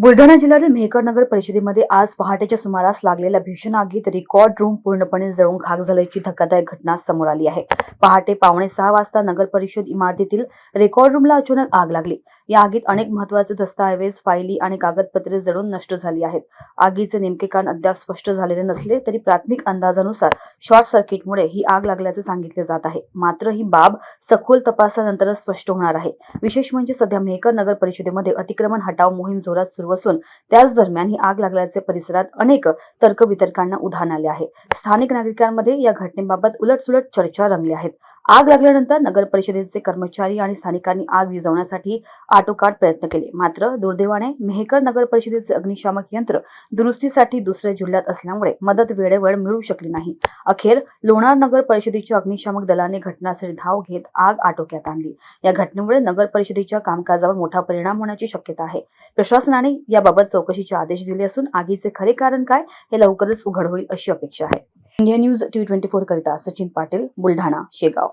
बुलढाणा जिल्ह्यातील मेहकर नगर परिषदेमध्ये आज पहाटेच्या सुमारास लागलेल्या भीषण आगीत रेकॉर्ड रूम पूर्णपणे जळून खाक झाल्याची धक्कादायक घटना समोर आली आहे. पहाटे पावणे सहा वाजता नगर परिषद इमारतीतील रेकॉर्ड रूमला अचानक आग लागली. या आगीत अनेक महत्त्वाचे दस्तऐवज फायली आणि कागदपत्रे जळून नष्ट झाली आहेत. आगीचे नेमके कारण अद्याप स्पष्ट झालेले नसले तरी प्राथमिक अंदाजानुसार शॉर्ट सर्किटमुळे ही आग लागल्याचे सांगितले जात आहे. मात्र ही बाब सखोल तपासानंतरच स्पष्ट होणार आहे. विशेष म्हणजे सध्या मेहकर नगर परिषदेमध्ये अतिक्रमण हटाव मोहीम जोरात सुरू असून त्याच दरम्यान ही आग लागल्याचे परिसरात अनेक तर्कवितर्कांना उधाण आले आहे. स्थानिक नागरिकांमध्ये या घटनेबाबत उलटसुलट चर्चा रंगल्या आहेत. आग लागल्यानंतर नगर परिषदेचे कर्मचारी आणि स्थानिकांनी आग विझवण्यासाठी आटोकाट प्रयत्न केले. मात्र दुर्दैवाने मेहकर नगर परिषदेचे अग्निशामक यंत्र दुरुस्तीसाठी दुसऱ्या जिल्ह्यात असल्यामुळे मदत वेळेवर मिळू शकली नाही. अखेर लोणार नगर परिषदेच्या अग्निशामक दलाने घटनास्थळी धाव घेत आग आटोक्यात आणली. या घटनेमुळे नगर परिषदेच्या कामकाजावर मोठा परिणाम होण्याची शक्यता आहे. प्रशासनाने याबाबत चौकशीचे आदेश दिले असून आगीचे खरे कारण काय हे लवकरच उघड होईल अशी अपेक्षा आहे. India news T twenty four करिता सचिन पाटील बुलढाणा शेगाव.